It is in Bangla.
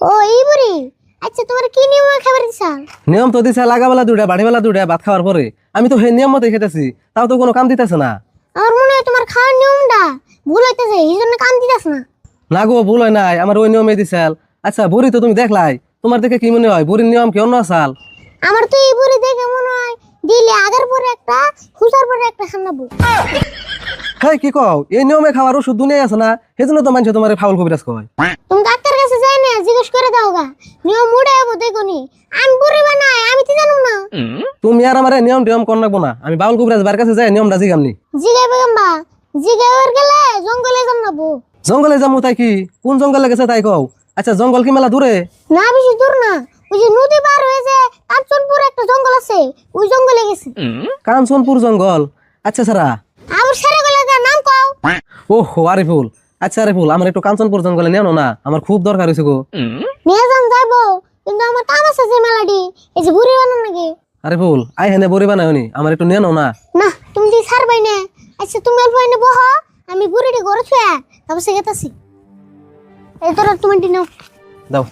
ও এই বুড়ি। আচ্ছা তোমার কি নিয়ম খাবার দিছা? নিয়ম তো দিছে লাগাবেলা দুটা বাড়িবেলা দুটা ভাত খাওয়ার পরে। আমি তো সেই নিয়ম মতো খেতেছি তাও তো কোনো কাম দিতেছে না। আমার মনে হয় তোমার খাওয়ার নিয়মটা ভুল হইতেছে এই জন্য কান দিতাস না। না গো ভুল হয় নাই আমার ওই নিয়মে দিছিল আচ্ছা বুড়ি তো তুমি দেখলাই তোমার দেখে কি মনে হয়? বুড়ির নিয়ম কি অন্য আসাল? আমার তো এই বুড়ি দেখে মনে হয় দিলে আগার পরে একটা খুচার পরে একটা খানাবো হ্যাঁ কি কও? এই নিয়মে খাওয়ার ওষুধ দুনিয়ায় আছে না? সেজন্য তো মানুষ তোমার ফাউল কবিরাজ কয়। তুমি জিজ্ঞেস করে দাও গা। নিয়ম উড়ে যাব দেখো আমি বুড়ি বানাই আমি তো জানো না? তুমি আর আমার নিয়ম টিয়ম কর রাখব না। আমি বাউল কবিরাজ বার কাছে যাই নিয়মটা জিগামনি জিগাইবার গেলে জঙ্গলে জানাব জঙ্গলে যাব তাই কি? কোন জঙ্গলে গেছে তাই কও? আচ্ছা জঙ্গল কি মেলা দূরে? না বেশি দূর না। ওই যে নদী পার হয়েছে কাঞ্চনপুর একটা জঙ্গল আছে ওই জঙ্গলে গেছে। কাঞ্চনপুর জঙ্গল। আচ্ছা সারা আবার সেরে গেলে নাম কও। ও হো আরিফুল। আচ্ছা আরিফুল আমার একটু কাঞ্চনপুর জঙ্গলে নেও না আমার খুব দরকার হয়েছে গো। নিয়ে যান যাইবো। কিন্তু আমার কাম আছে যে মেলাডি এই যে বুড়ি বানান নাকি। আরিফুল আই হেনে বড়ি বানায়নি আমার একটু নেও না। না তুমি তুই ছাড়বাই না আচ্ছা তুমি অল্প এনে বহ আমি বুড়িটি ঘরে ছুয়া তারপর সে গেতাছি। এই তোর তুমি নাও। দাও।